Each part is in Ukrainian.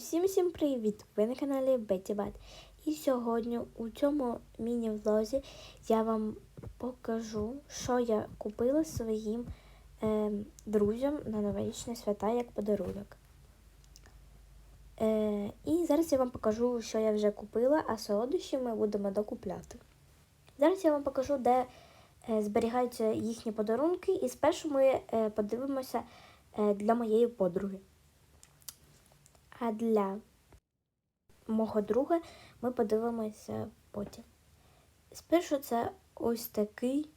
Усім всім привіт! Ви на каналі Бат. І сьогодні у цьому міні-влозі я вам покажу, що я купила своїм е, друзям на новорічні свята як подарунок. Е, і зараз я вам покажу, що я вже купила, а солодощі ми будемо докупляти. Зараз я вам покажу, де е, зберігаються їхні подарунки, і спершу ми е, подивимося е, для моєї подруги. А для мого друга ми подивимося потім. Спершу це ось такий.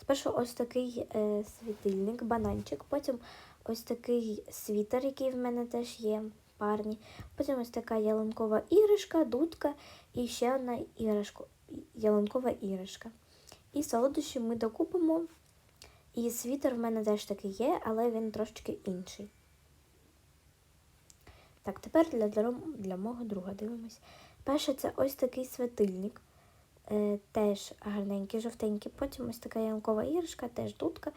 Спершу ось такий е, світильник, бананчик, потім ось такий світер, який в мене теж є парні. Потім ось така ялинкова іграшка, дудка і ще одна іграшка, ялинкова іграшка. І солодощі ми докупимо. І світер в мене теж такий є, але він трошки інший. Так, тепер для, для, мого друга дивимось. Перше, це ось такий светильник. Е, теж гарненький, жовтенький. Потім ось така янкова іграшка, теж дудка.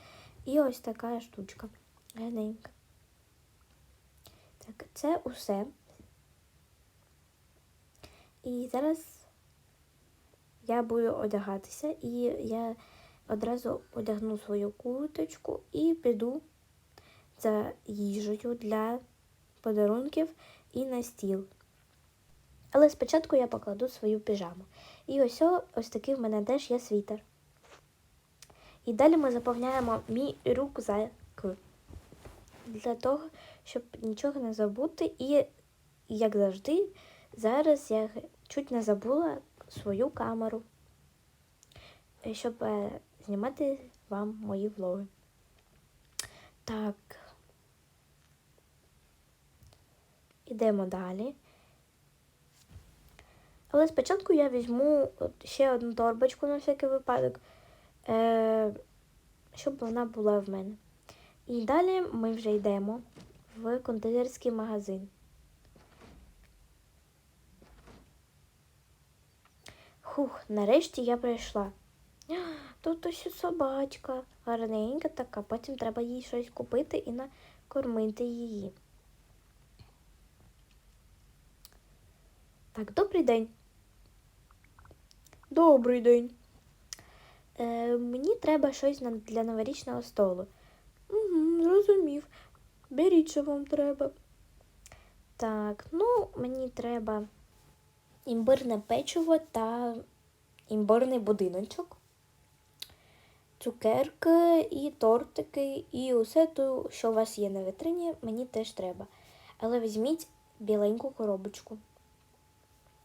І ось така штучка. Гарненька. Так, це усе. І зараз я буду одягатися, і я одразу одягну свою курточку і піду за їжею для подарунків і на стіл. Але спочатку я покладу свою піжаму. І ось ось такий в мене теж є світер. І далі ми заповняємо мій рюкзак. Для того, щоб нічого не забути. І, як завжди, зараз я чуть не забула свою камеру, щоб е, знімати вам мої влоги. Так. Ідемо далі. Але спочатку я візьму ще одну торбочку на всякий випадок, е- щоб вона була в мене. І далі ми вже йдемо в кондитерський магазин. Хух, нарешті я прийшла. Тут ось собачка, гарненька така, потім треба їй щось купити і накормити її. Так, добрий день. Добрий день. Е, Мені треба щось для новорічного столу. Угу, Зрозумів. Беріть, що вам треба. Так, ну, мені треба імбирне печиво та імбирний будиночок, цукерки і тортики, і усе те, що у вас є на витрині, мені теж треба. Але візьміть біленьку коробочку.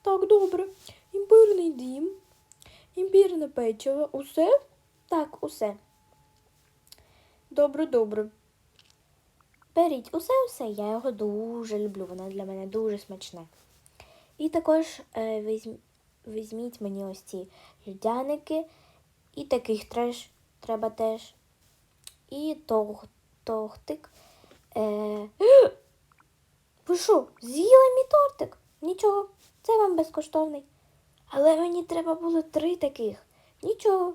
Так, добре. Імбирний дім, імбірне печиво. Усе? Так, усе. Добре, добре. Беріть усе-усе, я його дуже люблю, воно для мене дуже смачне. І також е, візьм, візьміть мені ось ці людяники, і таких треш треба теж. І тог, тортик. Е... Ви що, з'їли мій тортик? Нічого. Це вам безкоштовний. Але мені треба було три таких. Нічого.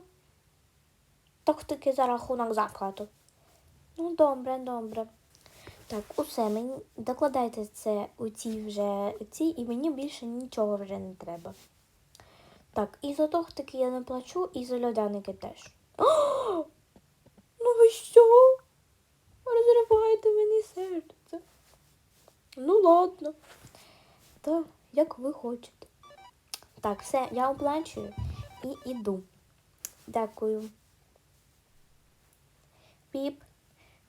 Так таки за рахунок закладу. Ну, добре, добре. Так, усе мені докладайте це у ці вже ці, і мені більше нічого вже не треба. Так, і за тортики я не плачу, і за льодяники теж. О! Ну ви що? Розриваєте мені серце. Ну, ладно. Так як ви хочете. Так, все, я оплачую і йду. Дякую. Піп,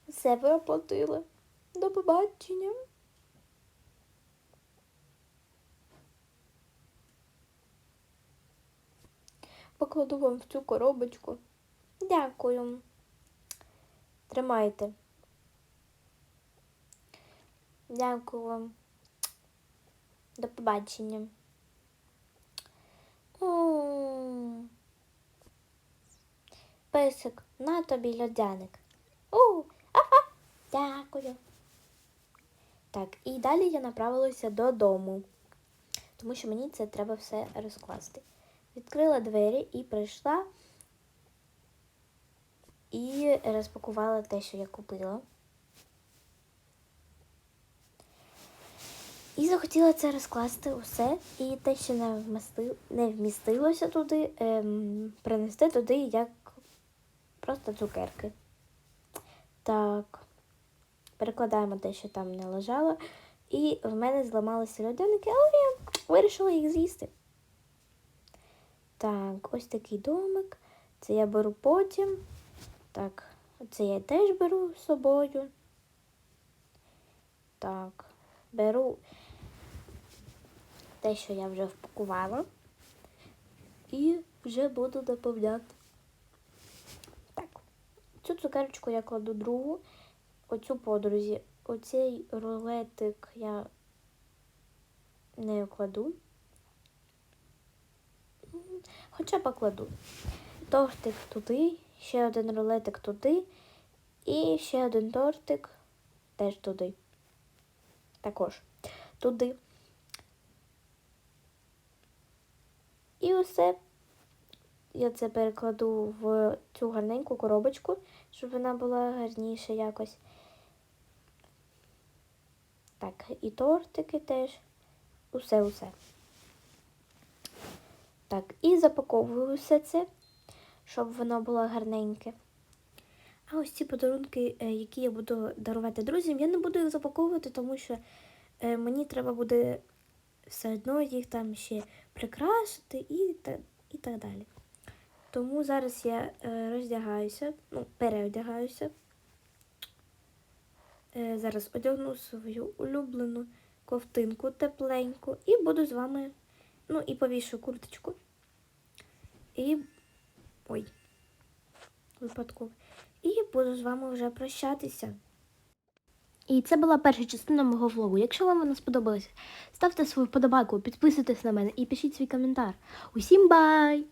все ви оплатили. До побачення. Покладу вам в цю коробочку. Дякую. Тримайте. Дякую вам. До побачення. Песик, на тобі льодяник. О, афа, дякую. Так, і далі я направилася додому, тому що мені це треба все розкласти. Відкрила двері і прийшла і розпакувала те, що я купила. І захотіла це розкласти усе, і те, що не, вмісти, не вмістилося туди, ем, принести туди як просто цукерки. Так, перекладаємо те, що там не лежало. І в мене зламалися льодяники, але я вирішила їх з'їсти. Так, ось такий домик. Це я беру потім. Так, це я теж беру з собою. Так, беру те, що я вже впакувала. І вже буду доповняти. Так, цю цукерочку я кладу другу, оцю подрузі. Оцей рулетик я не кладу. Хоча покладу. Тортик туди, ще один рулетик туди і ще один тортик теж туди. Також туди. І усе я це перекладу в цю гарненьку коробочку, щоб вона була гарніша якось. Так, і тортики теж. Усе-усе. Так, і запаковую все це, щоб воно було гарненьке. А ось ці подарунки, е, які я буду дарувати друзям, я не буду їх запаковувати, тому що е, мені треба буде все одно їх там ще прикрасити і, та, і так далі. Тому зараз я е, роздягаюся, ну, переодягаюся. Зараз одягну свою улюблену ковтинку тепленьку і буду з вами, ну і повішу курточку. І. Ой, випадково. І буду з вами вже прощатися. І це була перша частина мого влогу. Якщо вам вона сподобалася, ставте свою вподобайку, підписуйтесь на мене і пишіть свій коментар. Усім бай!